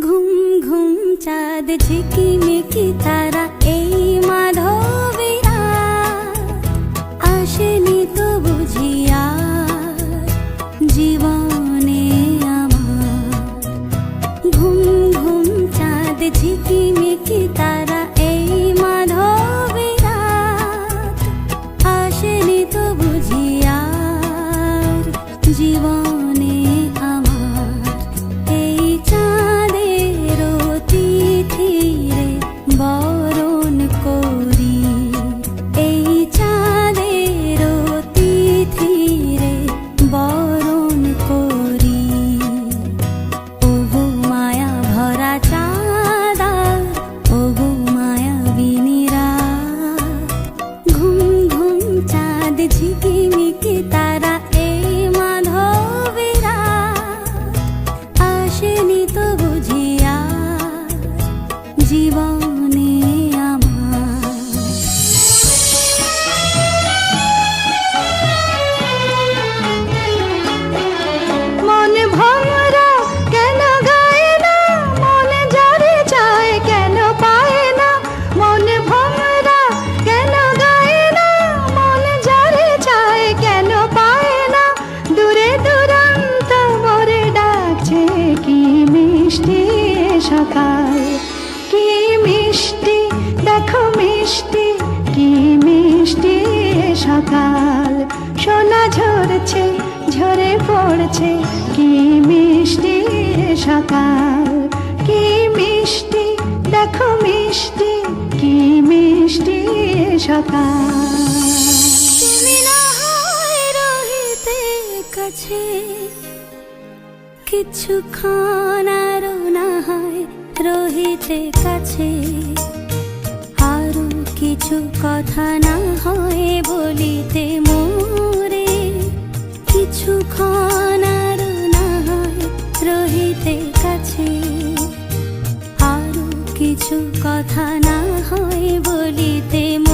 ঘুম ঘুম চাঁদ ঝিকি মিকি তারা এই মিষ্টি, দেখো মিষ্টি, কি মিষ্টি সকাল। সোনা ঝরছে, ঝরে পড়ছে, কি মিষ্টি সকাল। কি মিষ্টি, দেখো মিষ্টি, কি মিষ্টি সকাল। কিছু খানা কাছে কিছুক্ষণ রোহিতে কাছে আরও কিছু কথা না হয় বলিতে মোরে কিছু খানার না হয় রহিতে কাছে আরও কিছু কথা না হয় বলিতে মোরে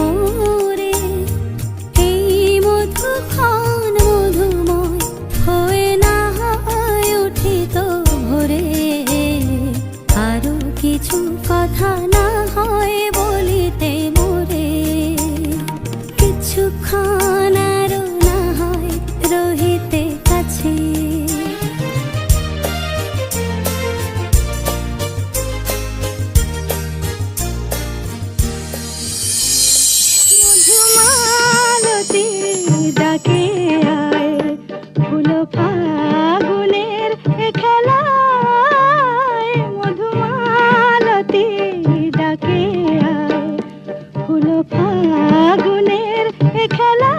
খেলা